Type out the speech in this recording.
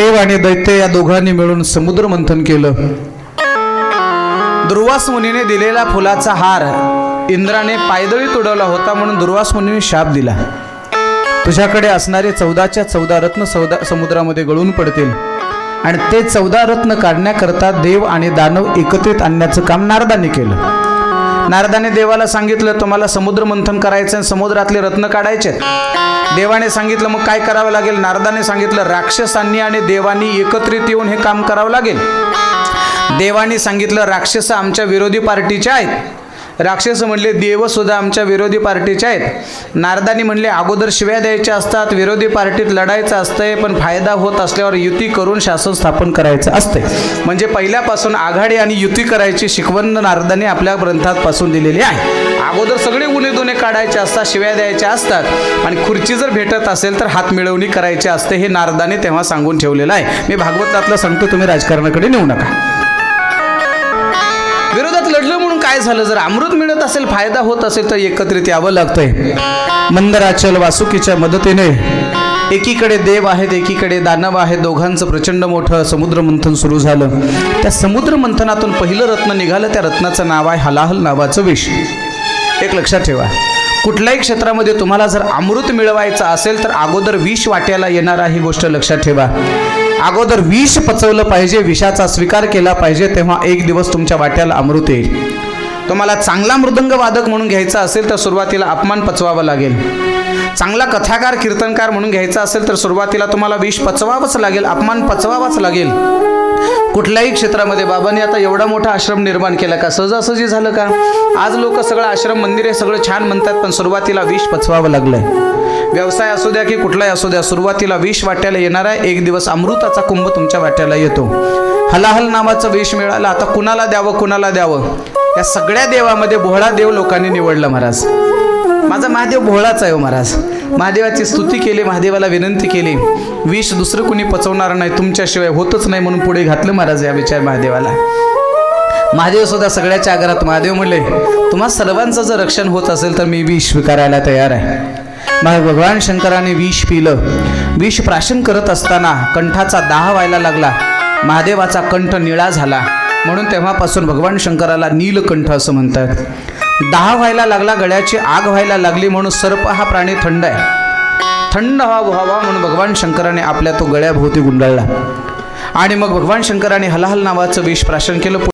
देव आणि दैत्य या दोघांनी मिळून समुद्र मंथन केलं. दुर्वास मुनीने दिलेला फुलाचा हार इंद्राने पायदळी तुडवला होता म्हणून दुर्वास मुनीने शाप दिला. तुझ्याकडे असणारे चौदाच्या चौदा रत्न सौदा समुद्रामध्ये गळून पडतील. आणि ते चौदा रत्न काढण्याकरता देव आणि दानव एकत्रित आणण्याचं काम नारदाने केलं. नारदाने देवाला सांगितलं तुम्हाला समुद्र मंथन करायचं आणि समुद्रातले रत्न काढायचे देवाने सांगितलं मग काय करावं लागेल? नारदाने सांगितलं राक्षसांनी आणि देवानी एकत्रित येऊन हे काम करावं लागेल. देवानी सांगितलं राक्षस आमच्या विरोधी पार्टीचे आहेत. राक्षस म्हणले देवसुद्धा आमच्या विरोधी पार्टीचे आहेत. नारदानी म्हणले अगोदर शिव्या द्यायच्या असतात विरोधी पार्टीत लढायचं असतंय पण फायदा होत असल्यावर युती करून शासन स्थापन करायचं असतंय. म्हणजे पहिल्यापासून आघाडी आणि युती करायची शिकवण नारदाने आपल्या ग्रंथात पासून दिलेली आहे. अगोदर सगळे गुन्हे दुने काढायचे असतात शिव्या द्यायच्या असतात. आणि खुर्ची जर भेटत असेल तर हात मिळवणी करायची असते हे नारदाने तेव्हा सांगून ठेवलेलं आहे. मी भागवतातलं सांगतो तुम्ही राजकारणाकडे नेऊ नका. काय झालं? जर अमृत मिळत असेल फायदा होत असेल तर एकत्रित यावं लागतंय. मंदराचल वासुकीच्या मदतीने एकीकडे देव आहेत एकीकडे दानव आहेत. दोघांचं प्रचंड मोठं समुद्र मंथन सुरू झालं. त्या समुद्र मंथनातून पहिलं रत्न निघालं. त्या रत्नाचं नाव आहे हलाहल नावाचं विष. एक लक्षात ठेवा. कुठल्याही क्षेत्रामध्ये तुम्हाला जर अमृत मिळवायचं असेल तर अगोदर विष वाट्याला येणार ही गोष्ट लक्षात ठेवा. अगोदर विष पचवलं पाहिजे विषाचा स्वीकार केला पाहिजे तेव्हा एक दिवस तुमच्या वाट्याला अमृत येईल. तुम्हाला चांगला मृदंग वादक म्हणून घ्यायचा असेल तर सुरुवातीला अपमान पचवावा लागेल. चांगला कथाकार कीर्तनकार म्हणून घ्यायचा असेल तर सुरुवातीला तुम्हाला विष पचवावंच लागेल अपमान पचवावाच लागेल. कुठल्याही क्षेत्रामध्ये बाबांनी आता एवढा मोठा आश्रम निर्माण केला का? सहजासहजी झालं का? आज लोक सगळं आश्रम मंदिरे सगळं छान म्हणतात पण सुरुवातीला विष पचवावं लागलंय. व्यवसाय असू द्या की कुठलाही असू द्या सुरुवातीला विष वाट्याला येणार आहे. एक दिवस अमृताचा कुंभ तुमच्या वाट्याला येतो. हलाहल नावाचं विष मिळालं आता कुणाला द्यावं कुणाला द्यावं? या सगळ्या देवामध्ये भोळा देव लोकांनी निवडला महाराज. माझा महादेव भोळाच आहे हो महाराज. महादेवाची स्तुती केली महादेवाला विनंती केली. विष दुसरं कुणी पचवणार नाही तुमच्याशिवाय होतच नाही म्हणून पुढे घातलं महाराज या विचार महादेवाला. महादेव सुद्धा सगळ्याच्या आगारात महादेव म्हणले तुम्हा सर्वांचं जर रक्षण होत असेल तर मी विष स्वीकारायला तयार आहे. मग भगवान शंकराने विष पिलं. विष प्राशन करत असताना कंठाचा दाह व्हायला लागला. महादेवाचा कंठ निळा झाला. म्हणून तेव्हापासून भगवान शंकराला नीलकंठ असं म्हणतात. दाह व्हायला लागला गळ्याची आग व्हायला लागली म्हणून सर्प हा प्राणी थंड आहे. थंड हवा व्हावा म्हणून भगवान शंकराने आपल्या तो गळ्याभोवती गुंडाळला. आणि मग भगवान शंकराने हलाहल नावाचं विष प्राशन केलं.